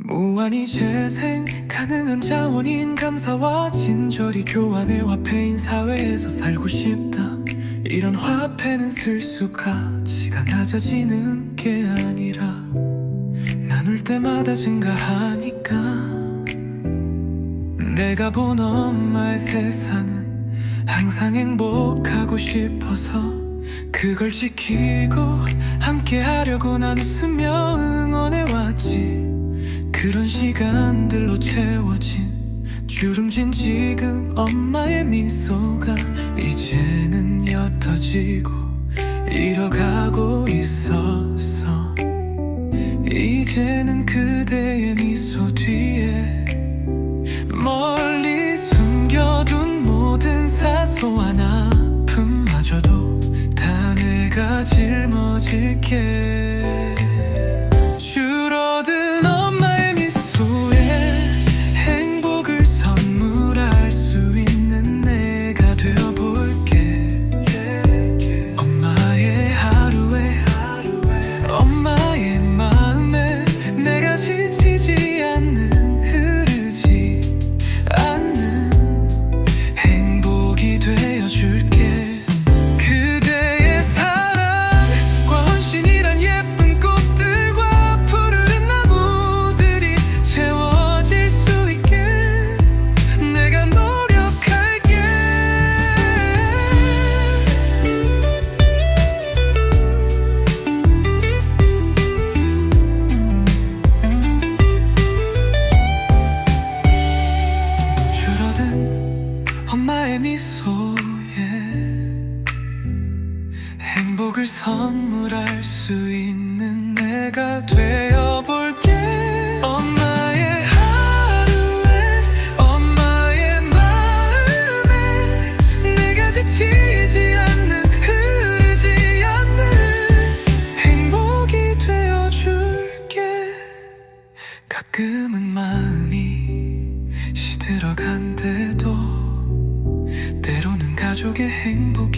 무한히 재생 가능한 자원인 감사와 친절히 교환해 화폐인 사회에서 살고 싶다. 이런 화폐는 쓸수 가치가 낮아지는 게 아니라 나눌 때마다 증가하니까. 내가 본 엄마의 세상은 항상 행복하고 싶어서 그걸 지키고 함께 하려고 난 웃으며 응원해왔지 그런 시간들로 채워진 주름진 지금 엄마의 미소가 이제는 옅어지고 잃어가고 있었어 이제는 그대의 미소 뒤에 멀리 숨겨둔 모든 사소한 아픔마저도 다 내가 짊어질게 줄어든 엄마의 미소에 행복을 선물할 수 있는 내가 되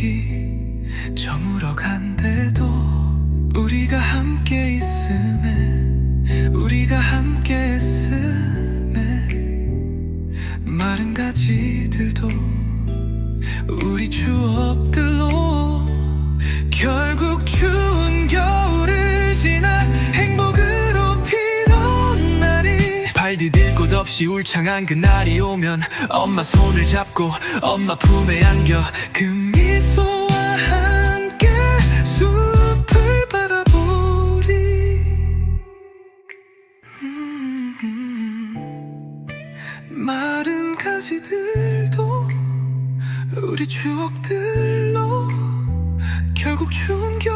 행복이 저물어 간대도 우리가 함께 있음에 우리가 함께 있음에 마른 가지들도 우리 추억들로 결국 추운 겨울을 지나 행복으로 피는 날이 발 디딜 곳 없이 울창한 그날이 오면 엄마 손을 잡고 엄마 품에 안겨 그 미소와 함께 숲을 바라보리. 음, 마른 가지들도 우리 추억들로 결국 추운 겨